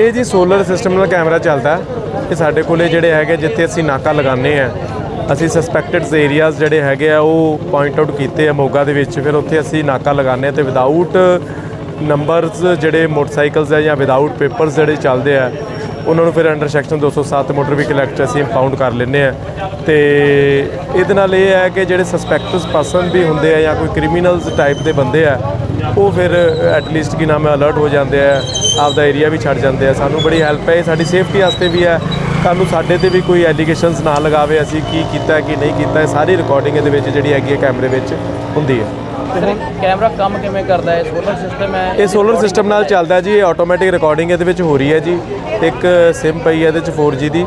ਇਹ ਜੀ solar system ਨਾਲ ਕੈਮਰਾ ਚੱਲਦਾ ਇਹ ਸਾਡੇ ਕੋਲੇ ਜਿਹੜੇ ਹੈਗੇ ਜਿੱਥੇ ਅਸੀਂ ਨਾਕਾ ਲਗਾਉਂਦੇ ਆ ਅਸੀਂ ਸਸਪੈਕਟਡ ਏਰੀਆਜ਼ ਜਿਹੜੇ ਹੈਗੇ ਆ, ਉਹ ਪੁਆਇੰਟ ਆਊਟ ਕੀਤੇ ਆ ਮੋਗਾ ਦੇ ਵਿੱਚ। ਫਿਰ ਉੱਥੇ ਅਸੀਂ ਨਾਕਾ ਲਗਾਉਂਦੇ ਆ ਤੇ ਵਿਦਆਊਟ ਨੰਬਰਸ ਜਿਹੜੇ ਮੋਟਰਸਾਈਕਲਸ ਆ ਜਾਂ ਵਿਦਆਊਟ ਪੇਪਰਸ ਜਿਹੜੇ ਚੱਲਦੇ ਆ ਉਹਨਾਂ ਨੂੰ ਫਿਰ under section 207 motor vehicle act ਅਸੀਂ ਇੰਪਾਊਂਡ ਕਰ ਲੈਂਦੇ ਆ ਤੇ ਇਹਦੇ ਨਾਲ ਇਹ ਹੈ ਕਿ ਜਿਹੜੇ ਸਸਪੈਕਟਸ ਪਰਸਨ ਵੀ ਹੁੰਦੇ ਆ ਜਾਂ ਕੋਈ ਕ੍ਰਿਮੀਨਲਸ ਟਾਈਪ ਦੇ ਬੰਦੇ ਆ ਉਹ ਫਿਰ ਐਟਲੀਸਟ ਕੀ ਨਾਮ ਹੈ ਅਲਰਟ ਹੋ ਜਾਂਦੇ ਆ ਆਪਦਾ ਏਰੀਆ ਵੀ ਛੱਡ ਜਾਂਦੇ ਆ। ਸਾਨੂੰ ਬੜੀ ਹੈਲਪ ਹੈ ਸਾਡੀ ਸੇਫਟੀ ਵਾਸਤੇ ਵੀ ਹੈ। ਕੱਲ੍ਹ ਨੂੰ ਸਾਡੇ ਤੇ ਵੀ ਕੋਈ ਐਲੀਗੇਸ਼ਨਸ ਨਾ ਲਗਾਵੇ ਅਸੀਂ ਕੀ ਕੀਤਾ ਕੀ ਨਹੀਂ ਕੀਤਾ ਸਾਰੀ ਰਿਕਾਰਡਿੰਗ ਇਹਦੇ ਵਿੱਚ ਜਿਹੜੀ ਹੈਗੀ ਹੈ ਕੈਮਰੇ ਵਿੱਚ ਹੁੰਦੀ ਹੈ। ਕੈਮਰਾ ਕੰਮ ਕਿਵੇਂ ਕਰਦਾ ਹੈ? ਸੋਲਰ ਸਿਸਟਮ ਹੈ ਇਹ ਸੋਲਰ ਸਿਸਟਮ ਨਾਲ ਚੱਲਦਾ ਜੀ ਇਹ ਆਟੋਮੈਟਿਕ ਰਿਕਾਰਡਿੰਗ ਇਹਦੇ ਵਿੱਚ ਹੋ ਰਹੀ ਹੈ ਜੀ। ਇੱਕ ਸਿਮ ਪਈ ਹੈ ਇਹਦੇ ਵਿੱਚ 4G ਦੀ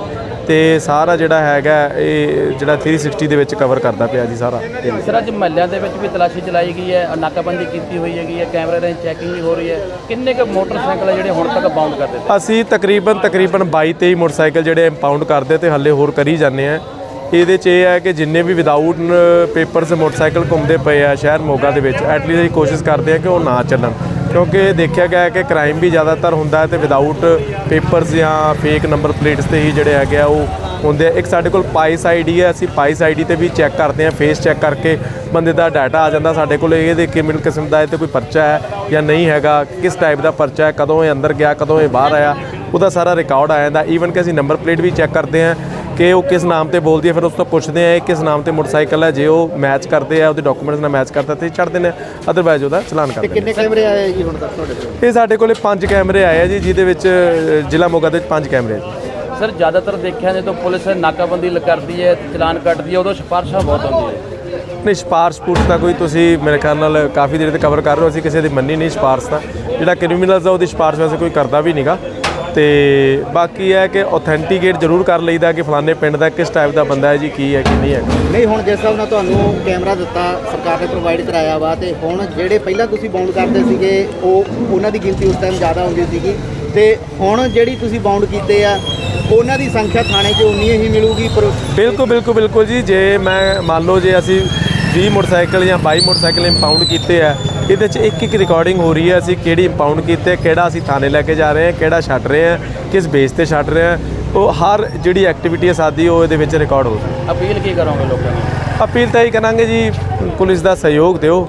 ਤੇ ਸਾਰਾ ਜਿਹੜਾ ਹੈਗਾ ਇਹ ਜਿਹੜਾ 360 ਦੇ ਵਿੱਚ ਕਵਰ ਕਰਦਾ ਪਿਆ ਜੀ ਸਾਰਾ। ਸਰ ਅੱਜ ਮਹੱਲਿਆਂ ਦੇ ਵਿੱਚ ਵੀ ਤਲਾਸ਼ੀ ਚਲਾਈ ਗਈ ਹੈ ਨਾਕਾਬੰਦੀ ਕੀਤੀ ਹੋਈ ਹੈਗੀ ਹੈ ਕੈਮਰੇ ਰਾਹੀਂ ਚੈਕਿੰਗ ਵੀ ਹੋ ਰਹੀ ਹੈ। ਕਿੰਨੇ ਕੁ ਮੋਟਰਸਾਈਕਲ ਹੈ ਜਿਹੜੇ ਹੁਣ ਤੱਕ ਬਾਉਂਡ ਕਰ ਦਿੱਤੇ? ਅਸੀਂ ਤਕਰੀਬਨ ਤਕਰੀਬਨ 22 23 ਮੋਟਰਸਾਈਕਲ ਜਿਹੜੇ ਇੰਪਾਊਂਡ ਕਰਦੇ ਤੇ ਹੱਲੇ ਹੋਰ ਕਰੀ ਜਾਂਦੇ ਆ ਇਹਦੇ 'ਚ ਇਹ ਹੈ ਕਿ ਜਿੰਨੇ ਵੀ ਵਿਦਆਊਟ ਪੇਪਰਸ ਮੋਟਰਸਾਈਕਲ ਘੁੰਮਦੇ ਪਏ ਆ ਸ਼ਹਿਰ ਮੋਗਾ ਦੇ ਵਿੱਚ ਐਟਲੀਸਟ ਅਸੀਂ ਕੋਸ਼ਿਸ਼ ਕਰਦੇ ਆ ਕਿ ਉਹ ਨਾ ਚੱਲਣ। ਕਿਉਂਕਿ ਦੇਖਿਆ ਗਿਆ ਹੈ ਕਿ ਕ੍ਰਾਈਮ ਵੀ ਜ਼ਿਆਦਾਤਰ ਹੁੰਦਾ ਹੈ ਤੇ ਵਿਦਆਊਟ ਪੇਪਰਸ ਜਾਂ ਫੇਕ ਨੰਬਰ ਪਲੇਟਸ ਤੇ ਹੀ ਜਿਹੜੇ ਹੈਗੇ ਆ, ਉਹ ਹੁੰਦੇ ਆ। ਇੱਕ ਸਾਡੇ ਕੋਲ ਪਾਈਸ ਆਈਡੀ ਹੈ, ਅਸੀਂ ਪਾਈਸ ਆਈਡੀ ਤੇ ਵੀ ਚੈੱਕ ਕਰਦੇ ਆ ਫੇਸ ਚੈੱਕ ਕਰਕੇ ਬੰਦੇ ਦਾ ਡਾਟਾ ਆ ਜਾਂਦਾ ਸਾਡੇ ਕੋਲ ਇਹਦੇ ਕਿਮਨ ਕਿਸਮ ਦਾ ਇਹ ਤੇ ਕੋਈ ਪਰਚਾ ਹੈ ਜਾਂ ਨਹੀਂ ਹੈਗਾ, ਕਿਸ ਟਾਈਪ ਦਾ ਪਰਚਾ ਹੈ, ਕਦੋਂ ਇਹ ਅੰਦਰ ਗਿਆ, ਕਦੋਂ ਇਹ ਬਾਹਰ ਆਇਆ, ਉਹਦਾ ਸਾਰਾ ਰਿਕਾਰਡ ਆ ਜਾਂਦਾ। ਈਵਨ ਕਿ ਅਸੀਂ ਨੰਬਰ ਪਲੇਟ ਵੀ ਚੈੱਕ ਕਰਦੇ ਆ ਕਿ ਉਹ ਕਿਸ ਨਾਮ ਤੇ ਬੋਲਦੀ ਹੈ ਫਿਰ ਉਸ ਤੋਂ ਪੁੱਛਦੇ ਆ ਇਹ ਕਿਸ ਨਾਮ ਤੇ ਮੋਟਰਸਾਈਕਲ ਹੈ ਜੇ ਉਹ ਮੈਚ ਕਰਦੇ ਆ ਉਹਦੇ ਡਾਕੂਮੈਂਟਸ ਨਾਲ ਮੈਚ ਕਰਦਾ ਤੇ ਛੱਡ ਦਿੰਦੇ ਆ ਅਦਰਵਾਈਜ਼ ਉਹਦਾ ਚਲਾਨ ਕਰ ਦਿੰਦੇ ਕਿੰਨੇ ਕੈਮਰੇ ਆਏ ਜੀ ਹੁਣ ਤੱਕ ਤੁਹਾਡੇ ਕੋਲ। ਇਹ ਸਾਡੇ ਕੋਲੇ ਪੰਜ ਕੈਮਰੇ ਆਏ ਆ ਜੀ ਜਿਹਦੇ ਵਿੱਚ ਜ਼ਿਲ੍ਹਾ ਮੋਗਾ ਦੇ ਵਿੱਚ ਪੰਜ ਕੈਮਰੇ ਆ ਸਰ ਜ਼ਿਆਦਾਤਰ ਦੇਖਿਆ ਜਦੋਂ ਪੁਲਿਸ ਨਾਕਾਬੰਦੀ ਲ- ਕਰਦੀ ਹੈ ਤੇ ਚਲਾਨ ਕੱਟਦੀ ਹੈ ਉਦੋਂ ਸਿਫਾਰਸ਼ਾਂ ਬਹੁਤ ਆਉਂਦੀਆਂ ਹੈ ਨਹੀਂ ਸਪਾਰਸ਼ ਸਪੂਰਸ਼ ਤਾਂ ਕੋਈ ਤੁਸੀਂ ਮੇਰੇ ਖਿਆਲ ਨਾਲ ਕਾਫੀ ਦੇਰ ਤੇ ਕਵਰ ਕਰ ਰਹੇ ਹੋ ਅਸੀਂ ਕਿਸੇ ਦੀ ਮੰਨੀ ਨਹੀਂ ਸਪਾਰਸ਼ ਤਾਂ। ਜਿਹੜਾ ਕ੍ਰਿਮੀਨਲਸ ਆ ਉਹਦੀ ਸਪਾਰਸ਼ ਵੈਸੇ ਕੋਈ ਕਰਦਾ ਵੀ ਨਹੀਂਗਾ ਤੇ ਬਾਕੀ ਇਹ ਹੈ ਕਿ ਆਥੈਂਟੀਕੇਟ ਜ਼ਰੂਰ ਕਰ ਲਈਦਾ ਕਿ ਫਲਾਣੇ ਪਿੰਡ ਦਾ ਕਿਸ ਟਾਈਪ ਦਾ ਬੰਦਾ ਹੈ ਜੀ ਕੀ ਹੈ ਕੀ ਨਹੀਂ ਹੈ ਨਹੀਂ ਹੁਣ ਜਿਸ ਹਿਸਾਬ ਨਾਲ ਤੁਹਾਨੂੰ ਕੈਮਰਾ ਦਿੱਤਾ ਸਰਕਾਰ ਨੇ ਪ੍ਰੋਵਾਈਡ ਕਰਾਇਆ ਵਾ ਤੇ ਹੁਣ ਜਿਹੜੇ ਪਹਿਲਾਂ ਤੁਸੀਂ ਬਾਉਂਡ ਕਰਦੇ ਸੀਗੇ ਉਹ ਉਹਨਾਂ ਦੀ ਗਿਣਤੀ ਉਸ ਟਾਈਮ ਜ਼ਿਆਦਾ ਹੁੰਦੀ ਸੀਗੀ। ਤੇ ਹੁਣ ਜਿਹੜੀ ਤੁਸੀਂ ਬਾਉਂਡ ਕੀਤੇ ਆ ਉਹਨਾਂ ਦੀ ਸੰਖਿਆ ਥਾਣੇ 'ਚ ਉਨੀ ਹੀ ਮਿਲੂਗੀ ਪਰ ਬਿਲਕੁਲ ਬਿਲਕੁਲ ਬਿਲਕੁਲ ਜੀ ਜੇ ਮੈਂ ਮੰਨ ਲਓ ਜੇ ਅਸੀਂ 20 ਮੋਟਰਸਾਈਕਲ ਜਾਂ 22 ਮੋਟਰਸਾਈਕਲ ਇੰਪਾਊਂਡ ਕੀਤੇ ਆ ਇਹਦੇ 'ਚ ਇੱਕ ਇੱਕ ਰਿਕਾਰਡਿੰਗ ਹੋ ਰਹੀ ਹੈ ਅਸੀਂ ਕਿਹੜੀ ਇੰਪਾਊਂਡ ਕੀਤੇ ਕਿਹੜਾ ਅਸੀਂ ਥਾਣੇ ਲੈ ਕੇ ਜਾ ਰਹੇ ਹਾਂ ਕਿਹੜਾ ਛੱਡ ਰਹੇ ਹਾਂ ਕਿਸ ਬੇਸ ਤੇ ਛੱਡ ਰਹੇ ਹਾਂ। ਉਹ ਹਰ ਜਿਹੜੀ ਐਕਟੀਵਿਟੀ ਹੈ ਸਾਡੀ ਉਹ ਇਹਦੇ ਵਿੱਚ ਰਿਕਾਰਡ ਹੋ ਰਹੀ ਹੈ। ਅਪੀਲ ਕੀ ਕਰੋਗੇ ਲੋਕਾਂ ਨੂੰ? ਅਪੀਲ ਤਾਂ ਇਹ ਕਰਾਂਗੇ ਜੀ ਪੁਲਿਸ ਦਾ ਸਹਿਯੋਗ ਦਿਓ।